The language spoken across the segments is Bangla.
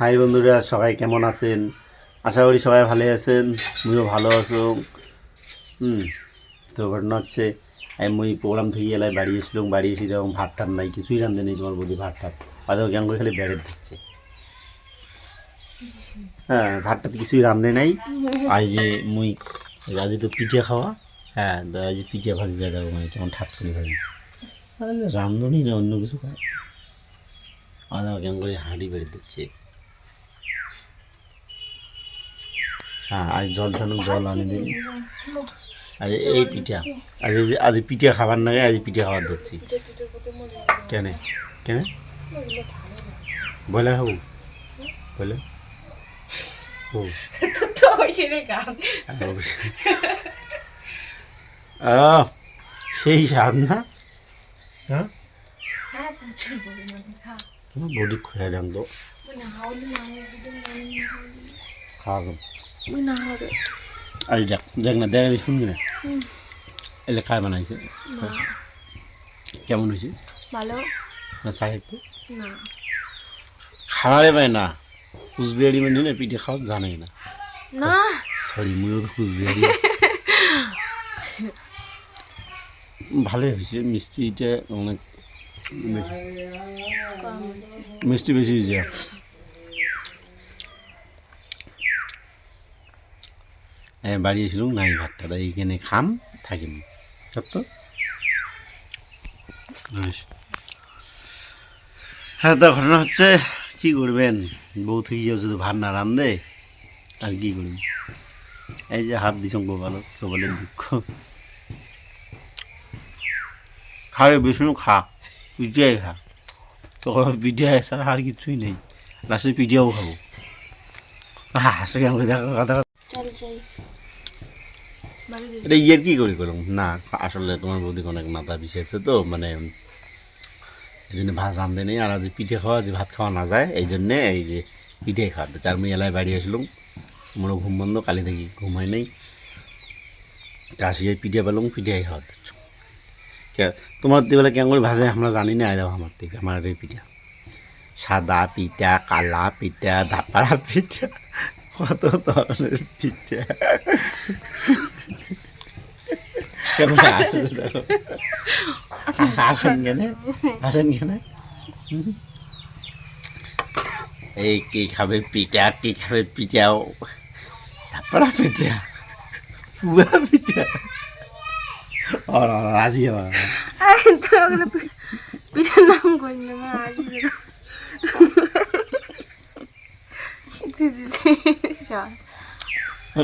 হাই বন্ধুরা, সবাই কেমন আছেন? আশা করি সবাই ভালো আছেন মুইও ভালো আছো। হুম, তো ঘটনা হচ্ছে মুই প্রোগ্রাম থেকে এলাই বাড়ি এসেছিলাম, বাড়ি এসে যখন ভাত টাত নাই, কিছুই রান্ধে নেই তোমার বলি ভাত টাত। আদৌ কেমন করে খালি বেড়ে দিচ্ছে। হ্যাঁ ভাত টাত কিছুই রান্ধে নাই। আজ যে মুই, আজ তো পিঠে খাওয়া। হ্যাঁ আজ পিঠে ভাজি যা দেবো মানে কেমন ঠাট করে ভাজি। রান্ধনি না, অন্য কিছু খায়। আদা কেমন করে হাঁড়ি বেড়ে দিচ্ছে। হ্যাঁ আজ জল ঠানুক জল আনি দিন আজ এই পিঠা। আজ আজ পিঠা খাবার নয় আজ পিঠা খাবার ধরছি। কেন? কেন? বলে হবু বলে ও। তো আহ, সেই স্বাদ না? হ্যাঁ? হ্যাঁ বডি খুঁড়ে রাখতো ওই না হাওলি না হাওলি খাওয়া না হবে আর দেখ দেখ না দেখ শুনবি না এলে কায় বানাইছে কেমন হয়েছে ভালো না সাহিত্য না খাওয়ারে পায় না কুচবিহারি মানে না পিঠে খাওয়া জানাই না না সরি মুইও তো কুচবিহারি ভালোই হয়েছে মিষ্টিটা অনেক মিষ্টি বেশি হয়েছে বাড়ি এসেছিলাম নাই ভাতটা, তাই এইখানে খাম, থাকিম। সত্য? হ্যাঁ তো ঘটনা হচ্ছে, কি করবেন? বউ থেকে গিয়ে যদি ভাত না রান্ধে আর কি করবেন এই যে হাত দিছং ভালো সবলের দুঃখ। খাবে, বিষ্ণু খা পিঠিয়াই খা। তো পিঠিয়া ছাড়া আর কিছুই নেই। লাস্টে পিঠিয়াও খাব। হাসে কেমন দেখো, কথা এটা ইয়ের কি করে করলাম? না আসলে তোমার বৌদি অনেক মাথা বিষেছে তো মানে এই জন্য ভাত রান্ধে নেই আর আজ পিঠে খাওয়া যে ভাত খাওয়া না যায় এই জন্যে এই যে পিঠে খাওয়াতে। চার মেয়ে এলায় বাড়ি আসলাম মোরও ঘুম বন্ধ কালি থেকে ঘুম হয় নাই। তা আসিয়ে পিঠে পেলাম পিঠে খাওয়াতে তোমার দিবেলা কেমন করে ভাজে আমরা জানি না দাও আমার থেকে আমার এই পিঠা। সাদা পিঠা কালা পিঠা ধাপাড়া পিঠা কত ধরনের পিঠা কেমন আসে দেখো আসেন কেন আসেন কেন এই কে খাবে পিঠা কে খাবে পিঠাও ধাপাড়া পিঠা পুয়া পিঠা আর রাজি পিঠার নাম করি না না আজ জি জি জি। চল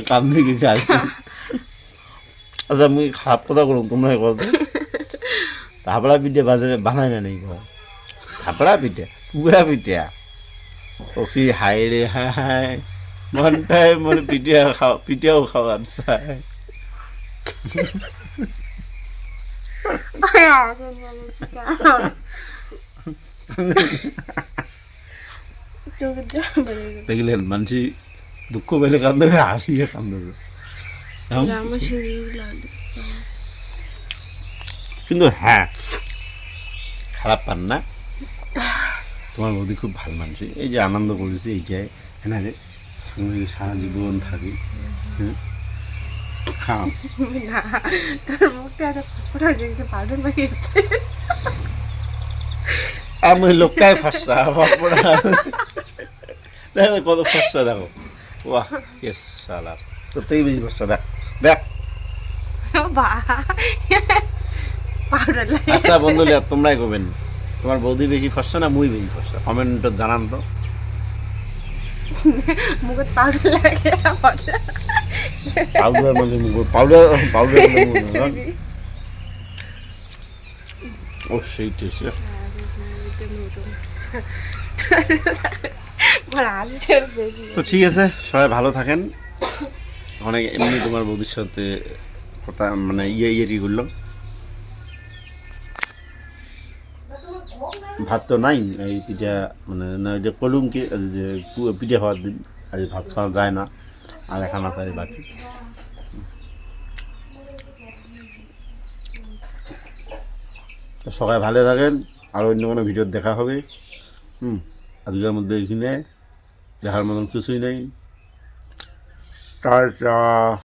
কাম থেকে চাল আচ্ছা মুই খারাপ কথা করুন তোমরা কত থাপড়া পিঠে বাজে বানাই না নেই ঘর। থাপড়া পিঠে পুয়া পিঠা। কফি হাই রে হাই মনটাই মোর পিঠা খাও পিঠাও খাওয়ার চাই আরে আসেন বলো চোখের জল বেরিয়ে গেল দেখলেন মানুষ দুঃখ পেলে কান্দে হাসিয়ে লাগে কিন্তু হ্যাঁ খারাপ পান না তোমার বৌদি খুব ভালো মানুষ এই যে আনন্দ করেছে এইটাই হ্যাঁ রে সারা জীবন থাকি হ্যাঁ না তোর মুখটা এত ফুটফুটা হয়েছে একটা পাউডার মাখিয়েছে আমি লোকটাই ফসা বাপড়া দেখো কত ফসা দেখো। বাহ কে সালা তোতেই বেশি ফসা দেখ দেখ। বা। পাউডার লাগে আচ্ছা বন্ধু লিয়া, তোমরাই করবেন তোমার বৌদি বেশি ফসা না মুই বেশি ফসা কমেন্ট জানান তো। মুখে পাউডার লাগে মজা পাউডার। মানে পাউডার পাউডার ও সেই টেস্ট তো ঠিক আছে, সবাই ভালো থাকেন। অনেক এমনি তোমার ভবিষ্যতে কথা মানে ইয়ে ইয়ে করল? ভাত তো নাই, এই পিঠা মানে না যে কলুম কি যে পিঠা খাওয়ার দিন, আজ ভাত খাওয়া যায় না, আর এখানে আছে বাকি। সবাই ভালো থাকেন, আর অন্য কোনো ভিডিও দেখা হবে। হুম, আজকের মধ্যে এইখানে। দেখার মতন কিছুই নেই টাটা